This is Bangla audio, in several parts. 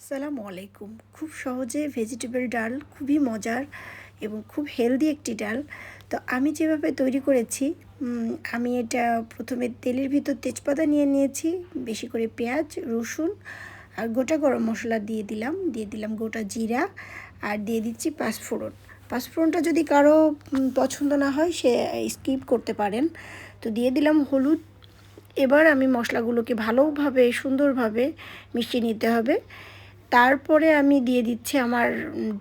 আসসালামু আলাইকুম। খুব সহজে ভেজিটেবল ডাল খুবই মজার এবং খুব হেলদি একটি ডাল। তো আমি যেভাবে তৈরি করেছি আমি এটা প্রথমে তেলের ভিতর তেজপাতা নিয়ে নিয়েছি, বেশি করে পেঁয়াজ, রসুন আর গোটা গরম মশলা দিয়ে দিলাম। দিয়ে দিলাম গোটা জিরা আর দিয়ে দিচ্ছি পাঁচফোড়ন। পাঁচফোড়নটা যদি কারও পছন্দ না হয়, সে স্কিপ করতে পারেন। তো দিয়ে দিলাম হলুদ। এবার আমি মশলাগুলোকে ভালোভাবে, সুন্দরভাবে মিশিয়ে নিতে হবে। তারপরে আমি দিয়ে দিচ্ছি আমার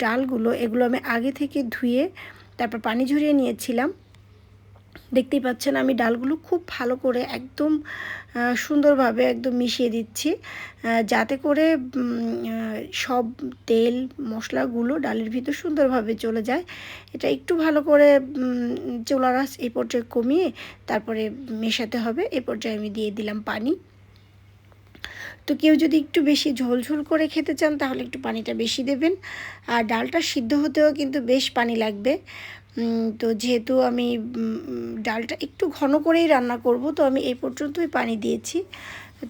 ডালগুলো এগুলো আমি আগে থেকে ধুয়ে তারপর পানি ঝরিয়ে নিয়েছিলাম। দেখতেই পাচ্ছেন আমি ডালগুলো খুব ভালো করে একদম সুন্দরভাবে একদম মিশিয়ে দিচ্ছি যাতে করে সব তেল মশলাগুলো ডালের ভিতর সুন্দরভাবে চলে যায়। এটা একটু ভালো করে উম, চুলার আঁচ এই পর্যায়ে কমিয়ে তারপরে মেশাতে হবে এ পর্যায়ে আমি দিয়ে দিলাম পানি। তো কেউ যদি একটু বেশি ঝোল ঝোল করে খেতে চান, তাহলে একটু পানিটা বেশি দেবেন। আর ডালটা সিদ্ধ হতেও কিন্তু বেশ পানি লাগবে। তো যেহেতু আমি ডালটা একটু ঘন করেই রান্না করব, তো আমি এই পর্যন্তই পানি দিয়েছি।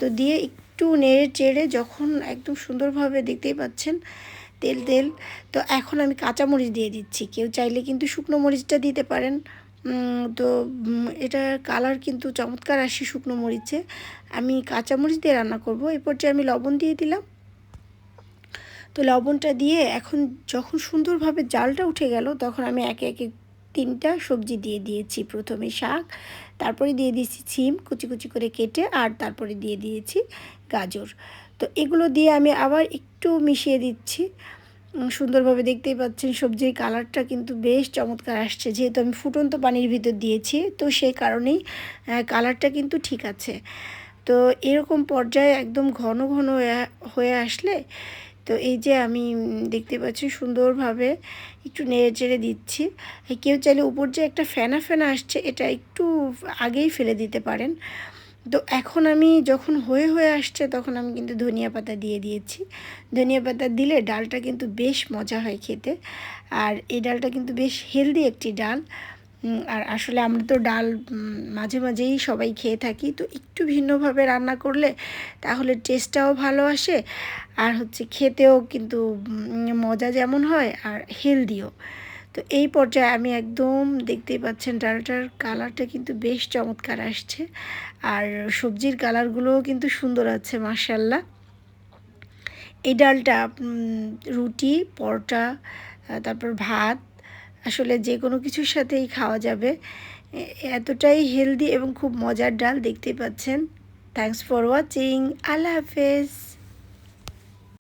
তো দিয়ে একটু নেড়ে চেড়ে যখন একদম সুন্দরভাবে দেখতেই পাচ্ছেন তেল তেল, তো এখন আমি কাঁচামরিচ দিয়ে দিচ্ছি। কেউ চাইলে কিন্তু শুকনো মরিচটা দিতে পারেন। তো এটার কালার কিন্তু চমৎকার আসে শুকনো মরিচে। আমি কাঁচামরিচ দিয়ে রান্না করব। এই পর্যায়ে আমি লবণ দিয়ে দিলাম। তো লবণটা দিয়ে এখন যখন সুন্দরভাবে জালটা উঠে গেল, তখন আমি একে একে তিনটা সবজি দিয়ে দিয়েছি। প্রথমে শাক, তারপরে দিয়ে দিয়েছি ছিম, কুচি কুচি করে কেটে, আর তারপরে দিয়ে দিয়েছি গাজর। তো এগুলো দিয়ে আমি আবার একটু মিশিয়ে দিচ্ছি। সুন্দরভাবে দেখতেই পাচ্ছেন সবজির কালারটা কিন্তু বেশ চমৎকার আসছে। যেহেতু আমি ফুটন্ত পানির ভিতর দিয়েছি, তো সেই কারণেই কালারটা কিন্তু ঠিক আছে। তো এরকম পর্যায়ে একদম ঘন ঘন হয়ে আসলে, তো এই যে আমি দেখতে পাচ্ছি সুন্দরভাবে একটু নেড়ে চেড়ে দিচ্ছি। কেউ চাইলে উপর যে একটা ফেনা ফেনা আসছে, এটা একটু আগেই ফেলে দিতে পারেন। তো এখন আমি যখন হয়ে হয়ে আসছে, তখন আমি কিন্তু ধনিয়া পাতা দিয়ে দিয়েছি। ধনিয়া পাতা দিলে ডালটা কিন্তু বেশ মজা হয় খেতে। আর এই ডালটা কিন্তু বেশ হেলদি একটি ডাল। আর আসলে আমরা তো ডাল মাঝে মাঝেই সবাই খেয়ে থাকি। তো একটু ভিন্নভাবে রান্না করলে তাহলে টেস্টটাও ভালো আসে। আর হচ্ছে খেতেও কিন্তু মজা যেমন হয়, আর হেলদিও। তো এই পর্যায়ে আমি একদম দেখতেই পাচ্ছেন ডালটার কালারটা কিন্তু বেশ চমৎকার আসছে। আর সবজির কালারগুলোও কিন্তু সুন্দর আছে মার্শাল্লাহ এই ডালটা রুটি, পরোটা তারপর ভাত, আসলে যে কোনো কিছুর সাথেই খাওয়া যাবে। এতটাই হেলদি এবং খুব মজার ডাল, দেখতেই পাচ্ছেন। থ্যাংকস ফর ওয়াচিং আল্লাহ হাফেজ।